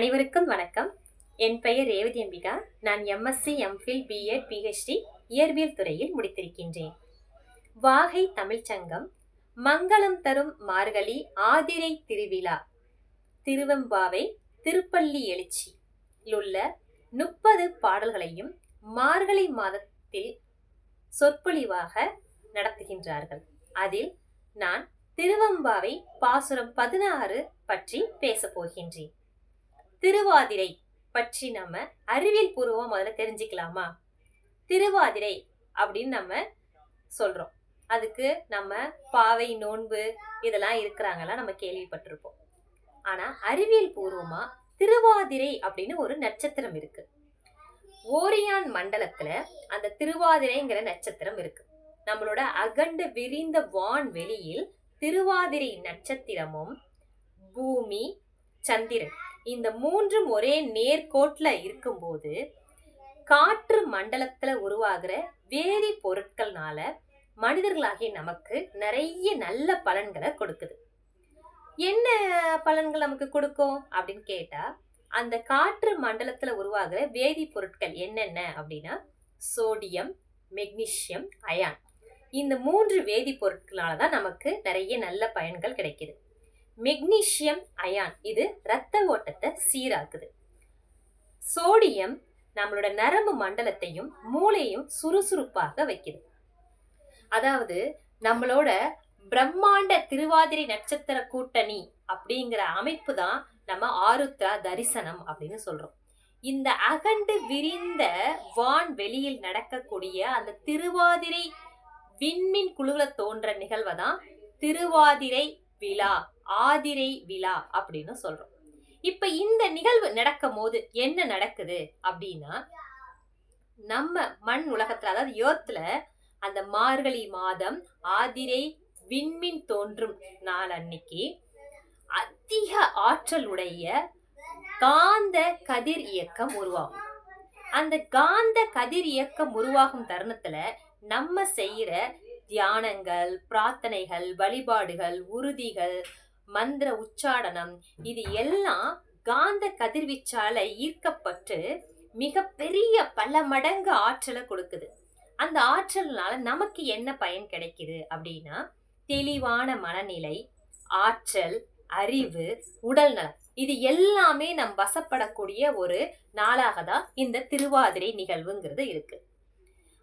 அனைவருக்கும் வணக்கம். என் பெயர் ரேவதி அம்பிகா. நான் எம்எஸ்சி எம்ஃபில் பிஎட் பிஹெச்டி இயற்பியல் துறையில் முடித்திருக்கின்றேன். வாகை தமிழ்ச்சங்கம் மங்களம் தரும் மார்கழி ஆதிரை திருவிழா திருவெம்பாவை திருப்பள்ளி எழுச்சியில் உள்ள முப்பது பாடல்களையும் மார்கழி மாதத்தில் சொற்பொழிவாக நடத்துகின்றார்கள். அதில் நான் திருவம்பாவை பாசுரம் பதினாறு பற்றி பேசப் போகின்றேன். திருவாதிரை பற்றி நம்ம அறிவியல் பூர்வமாக முதல்ல தெரிஞ்சுக்கலாமா? திருவாதிரை அப்படின்னு நம்ம சொல்கிறோம் அதுக்கு நம்ம பாவை நோன்பு இதெல்லாம் இருக்கிறாங்கலாம் நம்ம கேள்விப்பட்டிருப்போம். ஆனால் அறிவியல் பூர்வமாக திருவாதிரை அப்படின்னு ஒரு நட்சத்திரம் இருக்கு. ஓரியான் மண்டலத்தில் அந்த திருவாதிரைங்கிற நட்சத்திரம் இருக்கு. நம்மளோட அகண்டு விரிந்த வான் வெளியில் திருவாதிரை நட்சத்திரமும் பூமி சந்திரன். இந்த மூன்றும் ஒரே நேர்கோட்டில் இருக்கும்போது காற்று மண்டலத்தில் உருவாகிற வேதி பொருட்கள்னால மனிதர்களாகிய நமக்கு நிறைய நல்ல பலன்களை கொடுக்குது. என்ன பலன்கள் நமக்கு கொடுக்கும் அப்படின்னு கேட்டா அந்த காற்று மண்டலத்தில் உருவாகிற வேதி பொருட்கள் என்னென்ன அப்படின்னா சோடியம் மெக்னீசியம் அயான். இந்த மூன்று வேதிப்பொருட்களால் தான் நமக்கு நிறைய நல்ல பயன்கள் கிடைக்குது. Magnesium ion. இது இரத்த ஓட்டத்தை சீராக்குது. சோடியம் நம்மளோட நரம்பு மண்டலத்தையும் மூளையும் சுறுசுறுப்பாக வைக்குது. அதாவது நம்மளோட பிரம்மாண்ட திருவாதிரை நட்சத்திர கூட்டணி அப்படிங்கிற அமைப்பு தான் நம்ம ஆருத்ரா தரிசனம் அப்படின்னு சொல்றோம். இந்த அகண்டு விரிந்த வான் வெளியில் நடக்கக்கூடிய அந்த திருவாதிரை விண்மின் குழுவில் தோன்ற நிகழ்வை தான் திருவாதிரை விழா ஆதிரை விழா அப்படின்னு சொல்றோம். இப்ப இந்த நிகழ்வு நடக்கும் போது என்ன நடக்குது அப்படின்னா நம்ம மண் உலகத்துல அதாவது யோத்துல அந்த மார்கழி மாதம் ஆதிரை விண்மின் தோன்றும் நாள் அன்னைக்கு அதிக ஆற்றல் உடைய காந்த கதிர் இயக்கம் உருவாகும். அந்த காந்த கதிர் இயக்கம் உருவாகும் தருணத்துல நம்ம செய்யற தியானங்கள் பிரார்த்தனைகள் வழிபாடுகள் உறுதிகள் மந்திர உச்சாடனம். இது எல்லாம் காந்த கதிர்வீச்சால ஈர்க்கப்பட்டு மிக பெரிய பல மடங்கு ஆற்றலை கொடுக்குது. அந்த ஆற்றல்னால நமக்கு என்ன பயன் கிடைக்குது அப்படின்னா தெளிவான மனநிலை ஆற்றல் அறிவு உடல் நலம். இது எல்லாமே நம் வசப்படக்கூடிய ஒரு நாளாக தான் இந்த திருவாதிரை நிகழ்வுங்கிறது இருக்கு.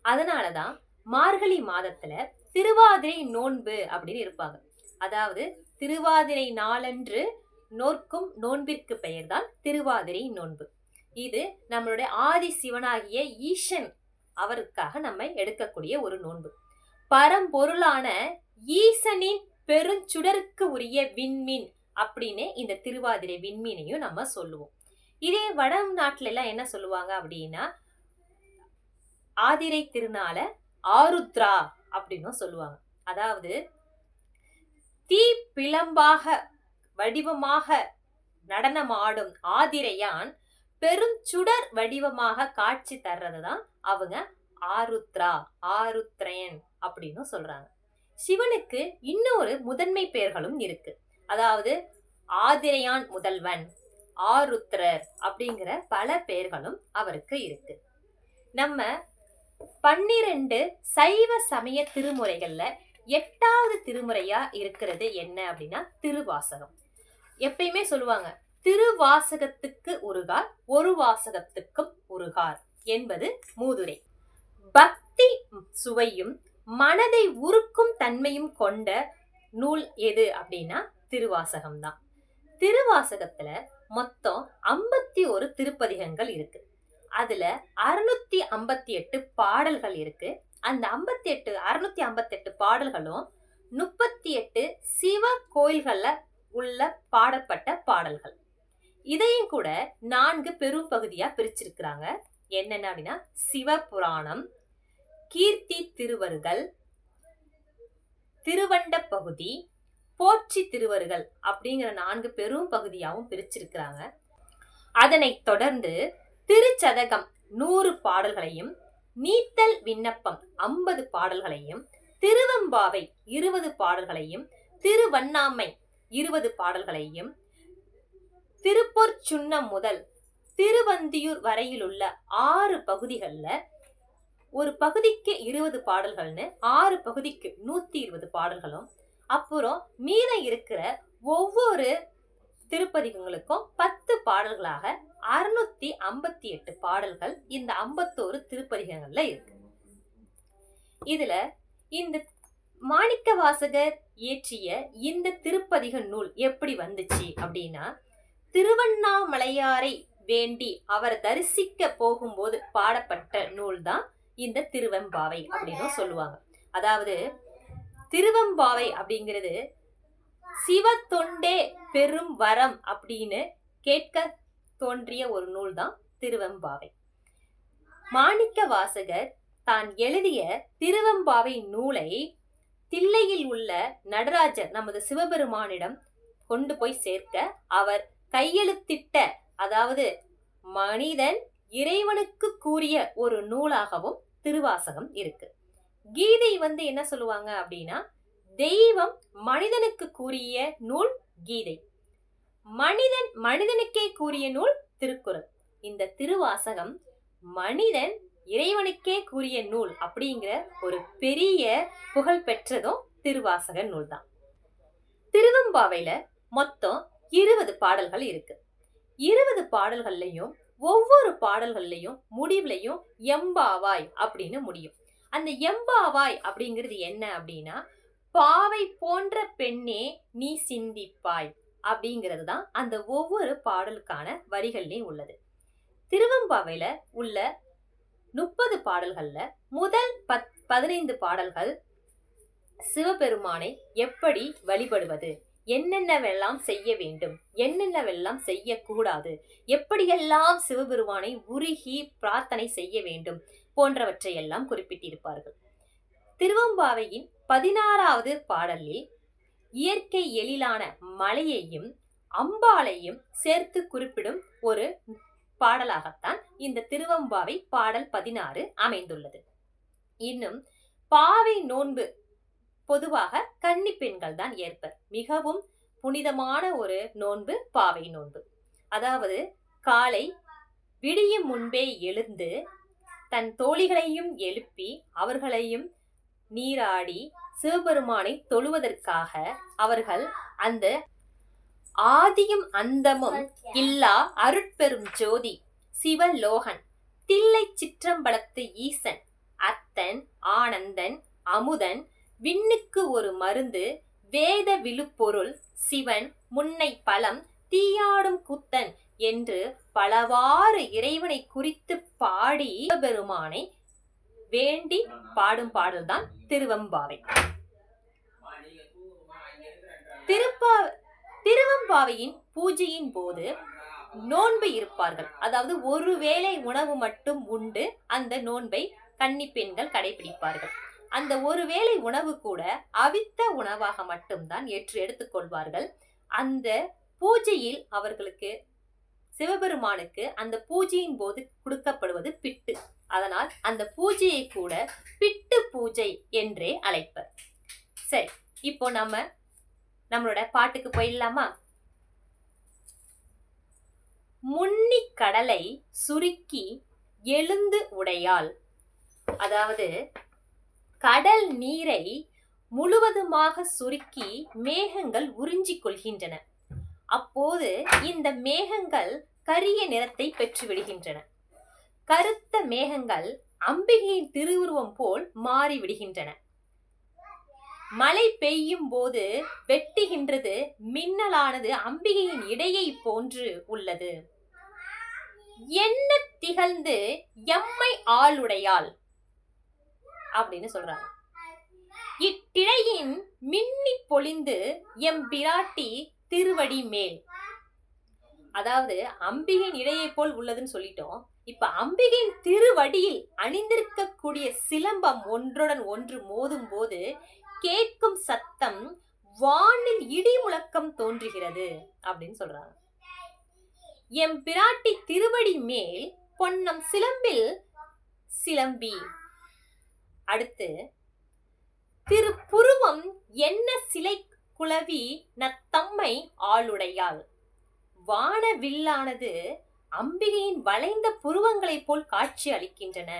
அதனாலதான் மார்கழி மாதத்துல திருவாதிரை நோன்பு அப்படின்னு இருப்பாங்க. அதாவது திருவாதிரை நாளன்று நோர்க்கும் நோன்பிற்கு பெயர்தான் திருவாதிரை நோன்பு. இது நம்மளுடைய ஆதி சிவனாகிய ஈசன் அவருக்காக நம்ம எடுக்கக்கூடிய ஒரு நோன்பு. பரம்பொருளான ஈசனின் பெருஞ்சுடருக்கு உரிய விண்மீன் அப்படின்னு இந்த திருவாதிரை விண்மீனையும் நம்ம சொல்லுவோம். இதே வட நாட்டில எல்லாம் என்ன சொல்லுவாங்க அப்படின்னா ஆதிரை திருநாள ஆருத்ரா அப்படின்னும் சொல்லுவாங்க. அதாவது தீ பிளம்பாக வடிவமாக நடனமாடும் ஆதிரையான் பெருஞ்சுடர் வடிவமாக காட்சி தர்றது தான் அவங்க ஆருத்ரா ஆருத்ரயன் அப்படின்னு சொல்றாங்க. சிவனுக்கு இன்னொரு முதன்மை பெயர்களும் இருக்கு. அதாவது ஆதிரையான் முதல்வன் ஆருத்ரர் அப்படிங்கிற பல பெயர்களும் அவருக்கு இருக்கு. நம்ம பன்னிரண்டு சைவ சமய திருமுறைகள்ல எட்டாவது திருமுறையா இருக்கிறது என்ன அப்படின்னா திருவாசகம். எப்பயுமே சொல்லுவாங்க திருவாசகத்துக்கு உருகார் ஒரு வாசகத்துக்கும் உருகார் என்பது மூதுரை. பக்தி சுவையும் மனதை உருக்கும் தன்மையும் கொண்ட நூல் எது அப்படின்னா திருவாசகம் தான் திருவாசகத்துல மொத்தம் ஐம்பத்தி ஒரு திருப்பதிகங்கள் இருக்கு. அதுல அறுநூத்தி ஐம்பத்தி எட்டு பாடல்கள் இருக்கு. அந்த ஐம்பத்தி எட்டு அறுநூத்தி ஐம்பத்தி எட்டு பாடல்களும் முப்பத்தி எட்டு சிவ கோயில்களில் உள்ள பாடப்பட்ட பாடல்கள். இதையும் கூட நான்கு பெரும் பகுதியாக பிரிச்சிருக்கிறாங்க. என்னென்ன அப்படின்னா சிவபுராணம் கீர்த்தி திருவருகள் திருவண்ட பகுதி போற்றி திருவருகள் அப்படிங்கிற நான்கு பெரும் பகுதியாகவும் பிரிச்சிருக்கிறாங்க. அதனைத் தொடர்ந்து திருச்சதகம் நூறு பாடல்களையும் நீத்தல் விண்ணப்பம் ஐம்பது பாடல்களையும் திருவம்பாவை இருபது பாடல்களையும் திருவண்ணாமை இருபது பாடல்களையும் திருப்பொரு திருப்பூர் சுண்ணம் முதல் திருவந்தியூர் வரையிலுள்ள ஆறு பகுதிகளில் ஒரு பகுதிக்கு இருபது பாடல்கள்னு ஆறு பகுதிக்கு நூற்றி இருபது பாடல்களும் அப்புறம் மீதம் இருக்கிற ஒவ்வொரு திருப்பதிகங்களுக்கும் பத்து பாடல்களாக அறுநூத்தி ஐம்பத்தி எட்டு பாடல்கள் இந்த ஐம்பத்தோரு திருப்பதிகங்கள்ல இருக்கு. இதுல இந்த மாணிக்க வாசகர் இயற்றிய இந்த திருப்பதிக நூல் எப்படி வந்துச்சு அப்படின்னா திருவண்ணாமலையாரை வேண்டி அவர் தரிசிக்க போகும்போது பாடப்பட்ட நூல் தான் இந்த திருவெம்பாவை அப்படின்னு சொல்லுவாங்க. அதாவது திருவெம்பாவை அப்படிங்கிறது சிவ தொண்டே பெரும் வரம் அப்படின்னு கேட்க தோன்றிய ஒரு நூல் தான் திருவெம்பாவை. மாணிக்க வாசகர் தான் எழுதிய திருவெம்பாவை நூலை தில்லையில் உள்ள நடராஜர் நமது சிவபெருமானிடம் கொண்டு போய் சேர்க்க அவர் கையெழுத்திட்ட அதாவது மனிதன் இறைவனுக்கு கூறிய ஒரு நூலாகவும் திருவாசகம் இருக்கு. கீதை வந்து என்ன சொல்லுவாங்க அப்படின்னா தெய்வம் மனிதனுக்கு கூறிய நூல் கீதை. மனிதன் மனிதனுக்கே கூறிய நூல் திருக்குறள். இந்த திருவாசகம் மனிதன் இறைவனுக்கே கூறிய நூல் அப்படிங்கிற ஒரு பெரிய புகழ் பெற்றதும் திருவாசக நூல் தான் திருவம்பாவையில மொத்தம் இருபது பாடல்கள் இருக்கு. இருபது பாடல்கள்லையும் ஒவ்வொரு பாடல்கள்லையும் முடிவுலையும் எம்பாவாய் அப்படின்னு முடியும். அந்த எம்பாவாய் அப்படிங்கிறது என்ன அப்படின்னா பாவை போன்ற பெண்ணே நீ சிந்திப்பாய். அப்படிங்கிறது தான் அந்த ஒவ்வொரு பாடலுக்கான வரிகள்லேயும் உள்ளது. திருவம்பாவையில் உள்ள முப்பது பாடல்களில் முதல் பத் பதினைந்து பாடல்கள் சிவபெருமானை எப்படி வழிபடுவது? என்னென்னவெல்லாம் செய்ய வேண்டும்? என்னென்னவெல்லாம் செய்யக்கூடாது? எப்படியெல்லாம் சிவபெருமானை உருகி பிரார்த்தனை செய்ய வேண்டும்? போன்றவற்றையெல்லாம் குறிப்பிட்டிருப்பார்கள். திருவம்பாவையின் பதினாறாவது பாடலில் இயற்கை எழிலான மலையையும் அம்பாளையும் சேர்த்து குறிப்பிடும் ஒரு பாடலாகத்தான் இந்த திருவம்பாவை பாடல் பதினாறு அமைந்துள்ளது. இன்னும் பாவை நோன்பு பொதுவாக கன்னி பெண்கள் தான் ஏற்பர். மிகவும் புனிதமான ஒரு நோன்பு பாவை நோன்பு. அதாவது காலை விடியும் முன்பே எழுந்து தன் தோழிகளையும் எழுப்பி அவர்களையும் நீராடி சிவபெருமானை தொழுவதற்காக அவர்கள் அந்த ஆதியும் அந்தமும் இல்லா அருட்பெரும் ஜோதி சிவலோகன் தில்லை சிற்றம்பலத்து ஈசன் அத்தன் ஆனந்தன் அமுதன் விண்ணுக்கு ஒரு மருந்து வேத விழுப்பொருள் சிவன் முன்னை பலம் தீயாடும் குத்தன் என்று பலவாறு இறைவனை குறித்து பாடி பெருமானை வேண்டி பாடும் பாடல்தான் திருவம்பாவை. திருப்பா திருவம்பாவையின் பூஜையின் போது நோன்பு இருப்பார்கள். அதாவது ஒரு வேளை உணவு மட்டும் உண்டு அந்த நோன்பை கன்னி பெண்கள் கடைபிடிப்பார்கள். அந்த ஒரு வேளை உணவு கூட அவித்த உணவாக மட்டும்தான் ஏற்று எடுத்துக்கொள்வார்கள் அந்த பூஜையில் அவர்களுக்கு சிவபெருமானுக்கு அந்த பூஜையின் போது கொடுக்கப்படுவது பிட்டு. அதனால் அந்த பூஜையை கூட பிட்டு பூஜை என்றே அழைப்பர். சரி இப்போ நம்ம நம்மளோட பாட்டுக்கு போயிடலாமா? முன்னி கடலை சுருக்கி எழுந்து உடையாள் அதாவது கடல் நீரை முழுவதுமாக சுருக்கி மேகங்கள் உறிஞ்சிக் கொள்கின்றன. அப்போது இந்த மேகங்கள் கரிய நிறத்தை பெற்றுவிடுகின்றன கருத்த மேகங்கள் அம்பிகையின் திருவுருவம் போல் மாறிவிடுகின்றன மழை பெய்யும் போது வெட்டுகின்றது மின்னலானது அம்பிகையின் இடையை போன்று உள்ளது. என்ன திகழ்ந்து எம்மை ஆளுடையாள் அப்படின்னு சொல்றாங்க. இட்டிழையின் மின்னி பொழிந்து எம் பிராட்டி திருவடி மேல். அதாவது அம்பிகையின் இடையை போல் உள்ளதுன்னு சொல்லிட்டோம். இப்ப அம்பிகையின் திருவடியில் அணிந்திருக்கக்கூடிய சிலம்பம் ஒன்றுடன் ஒன்று மோதும் போது கேட்கும் சத்தம் வானில் இடி முழக்கம் தோன்றுகிறது அப்படின்னு சொல்றாங்க. எம் பிராட்டி திருவடி மேல் பொன்னம் சிலம்பில் சிலம்பி. அடுத்து திருப்புருவம் என்ன சிலை குளவி நத்தம்மை ஆளுடையாள். வான வில்லானது அம்பிகையின் வளைந்த புருவங்களைப் போல் காட்சி அளிக்கின்றன.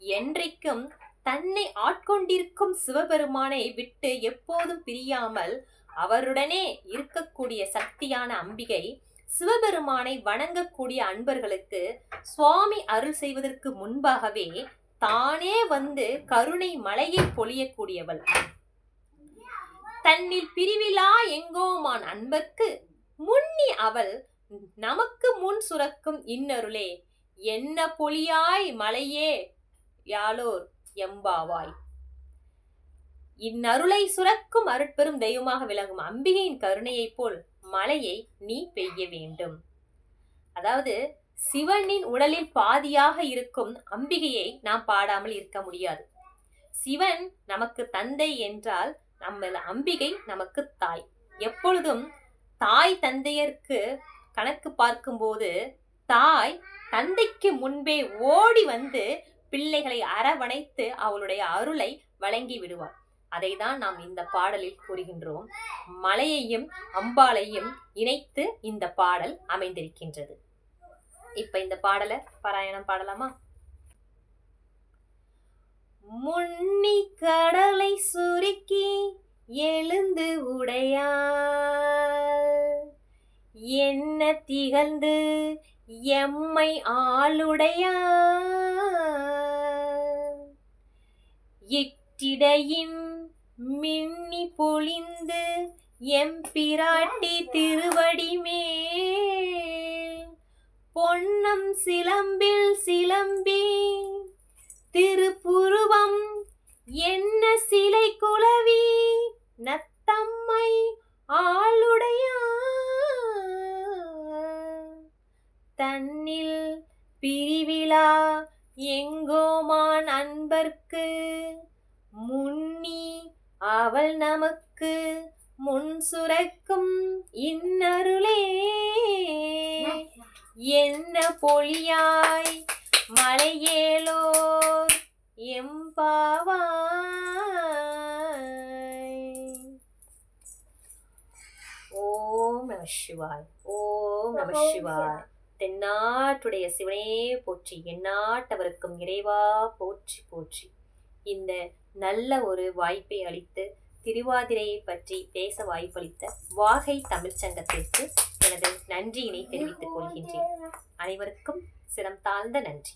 என்றைக்கும் தன்னை ஆட்கொண்டிருக்கும் சிவபெருமானை விட்டு எப்போதும் பிரியாமல் அவருடனே இருக்கக்கூடிய சக்தியான அம்பிகை சிவபெருமானை வணங்கக்கூடிய அன்பர்களுக்கு சுவாமி அருள் செய்வதற்கு முன்பாகவே தானே வந்து கருணை மலையை பொழியக்கூடியவள். தன்னில் பிரிவிலா எங்கோமான் அன்பர்க்கு முன்னி அவள் நமக்கு முன் சுரக்கும் இன்னருளே என்ன பொலியாய் மலையே யாலோர் எம்பாவாய். இந்நருளை சுரக்கும் அருட்பெரும் தெய்வமாக விளங்கும் அம்பிகையின் கருணையைப் போல் மலையை நீ பெய்ய வேண்டும். அதாவது சிவனின் உடலில் பாதியாக இருக்கும் அம்பிகையை நாம் பாடாமல் இருக்க முடியாது. சிவன் நமக்கு தந்தை என்றால் நம்ம அம்பிகை நமக்கு தாய். எப்பொழுதும் தாய் தந்தையருக்கு கணக்கு பார்க்கும்போது தாய் தந்தைக்கு முன்பே ஓடி வந்து பிள்ளைகளை அரவணைத்து அவளுடைய அருளை வழங்கி விடுவார் அதை தான் நாம் இந்த பாடலில் கூறுகின்றோம். மலையையும் அம்பாளையும் இணைத்து இந்த பாடல் அமைந்திருக்கின்றது. இப்ப இந்த பாடலை பாராயணம் பாடலாமா? முன்னி கடலை சுருக்கி எழுந்து உடையார். என்ன திகழ்ந்து எம்மை ஆளுடையார். இட்டிடையின் மின்னி பொழிந்து எம்பிராட்டி திருவடி மேல். பொன்னம் சிலம்பில் சிலம்பி திருப்புருவம். என்ன சிலை குலவி நத்தம்மை ஆளுடையார். தன்னில் பிரிவிழா எங்கோமான் அன்பர்க்கு முன்னி அவள் நமக்கு முன் சுரக்கும் இன்னருளே. என்ன பொழியாய் மலையேலோர் எம்பாவாய். ஓம் நம சிவாய் ஓம் நம சிவாய். தென்னாட்டுடைய சிவனே போற்றி எந்நாட்டவருக்கும் இறைவா போற்றி போற்றி. இந்த நல்ல ஒரு வாய்ப்பை அளித்து திருவாதிரையை பற்றி பேச வாய்ப்பளித்த வாகை தமிழ்ச்சங்கத்திற்கு எனது நன்றியினை தெரிவித்துக் கொள்கின்றேன். அனைவருக்கும் சிரம் தாழ்ந்த நன்றி.